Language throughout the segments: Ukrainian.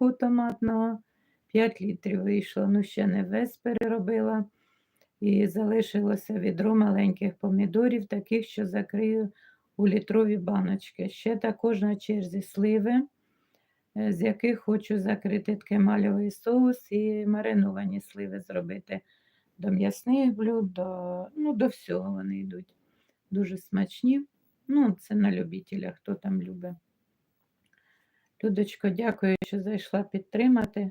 соку томатного. 5 літрів вийшло, ну ще не весь переробила. І залишилося відро маленьких помідорів, таких, що закрию у літрові баночки. Ще також на черзі сливи, е, з яких хочу закрити ткемальовий соус і мариновані сливи зробити до м'ясних блюд, до, ну, до всього вони йдуть. Дуже смачні. Ну, це на любителя, хто там любить. Людочко, дякую, що зайшла підтримати.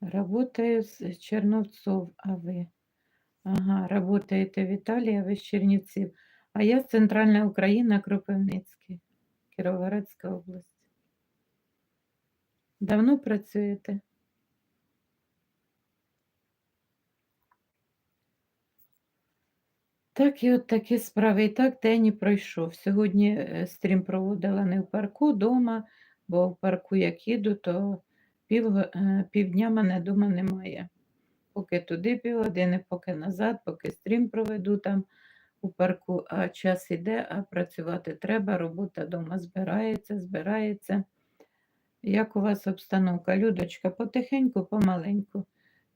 Работаю з Черновцов, а ви? Ага, работаєте в Італії, ви з Чернівців. А я з Центральна Україна, Кропивницький, Кіровоградська область. Давно працюєте? Так, і от такі справи. І так день і пройшов. Сьогодні е, стрім проводила не в парку, вдома, бо в парку як їду, то пів, е, півдня мене вдома немає. Поки туди півгодини, поки назад, поки стрім проведу там у парку, а час іде, а працювати треба, робота вдома збирається, збирається. Як у вас обстановка, Людочка, потихеньку, помаленьку.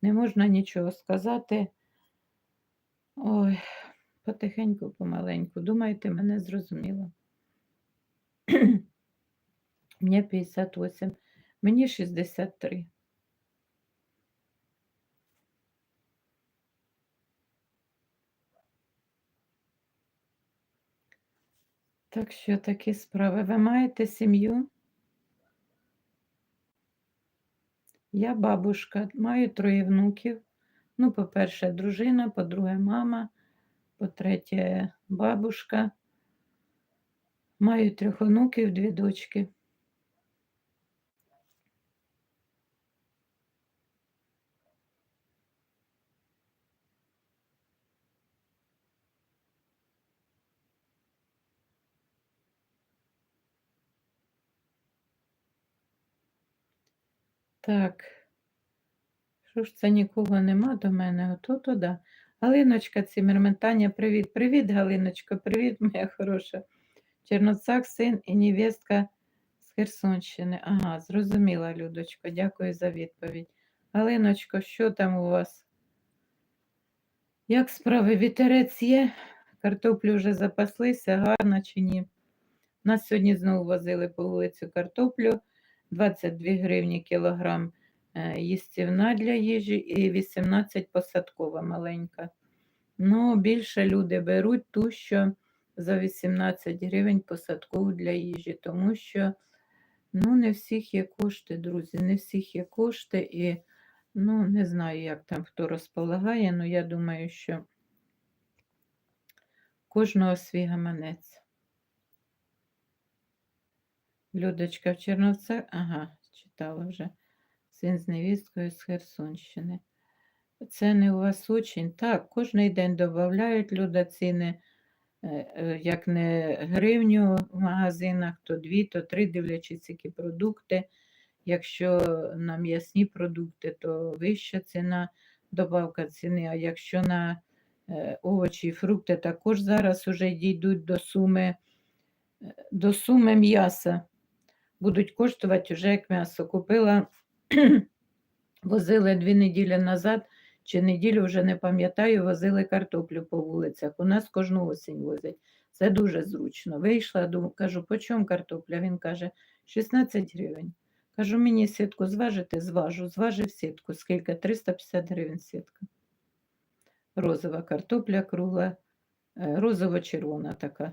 Не можна нічого сказати. Ой, потихеньку, помаленьку. Думаєте, мене зрозуміло. Мені 58, мені 63. Так що такі справи. Ви маєте сім'ю? Я бабушка, маю троє внуків. Ну, по-перше, дружина, по-друге, мама, по-третє, бабушка. Маю трьох онуків, дві дочки. Так. Що ж це нікого нема до мене? Ото то да. Галиночка Цимерментаня, привіт. Привіт, Галиночко, привіт, моя хороша. Черноцак, син і невестка з Херсонщини. Ага, зрозуміла, Людочко, дякую за відповідь. Галиночко, що там у вас? Як справи? Вітерець є? Картоплю вже запаслися, гарно чи ні? Нас сьогодні знову возили по вулицю картоплю. 22 гривні кілограм їстівна для їжі і 18 посадкова маленька. Ну, більше люди беруть ту, що за 18 гривень посадкову для їжі, тому що ну, не всіх є кошти, друзі, не всіх є кошти, і ну, не знаю, як там хто розполагає, але я думаю, що кожного свій гаманець. Людочка в Черновцях, ага, читала вже. Син з невісткою з Херсонщини. Це не у вас очень. Так, кожен день додають люди ціни, е, е, як не гривню в магазинах, то дві, то три, дивлячись, які продукти. Якщо на м'ясні продукти, то вища ціна, добавка ціни, а якщо на е, овочі і фрукти, також зараз вже дійдуть до суми, до суми м'яса будуть коштувати вже як м'ясо. Купила, возили дві неділі назад, чи неділю вже не пам'ятаю, возили картоплю по вулицях. У нас кожну осінь возять. Це дуже зручно. Вийшла, думаю, кажу, по чому картопля? Він каже, 16 гривень. Кажу, мені сітку зважити, зважу, зважив сітку. Скільки? 350 гривень сітка. Розова картопля кругла, е, розово-червона така.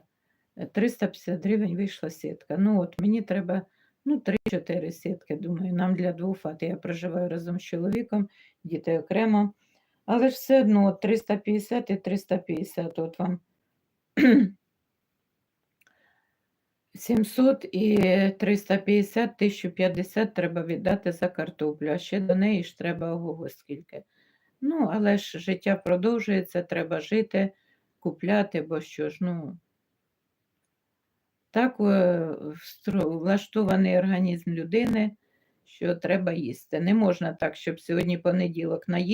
350 гривень вийшла сітка. Ну от мені треба ну, 3-4 сітки. Думаю, нам для двох фат. Я проживаю разом з чоловіком, діти окремо. Але ж все одно 350 і 350. От вам 700 і 350, 1050 треба віддати за картоплю, а ще до неї ж треба ого скільки. Ну, але ж життя продовжується, треба жити, купляти, бо що ж, ну. Так е, влаштований організм людини, що треба їсти. Не можна так, щоб сьогодні понеділок наїсти.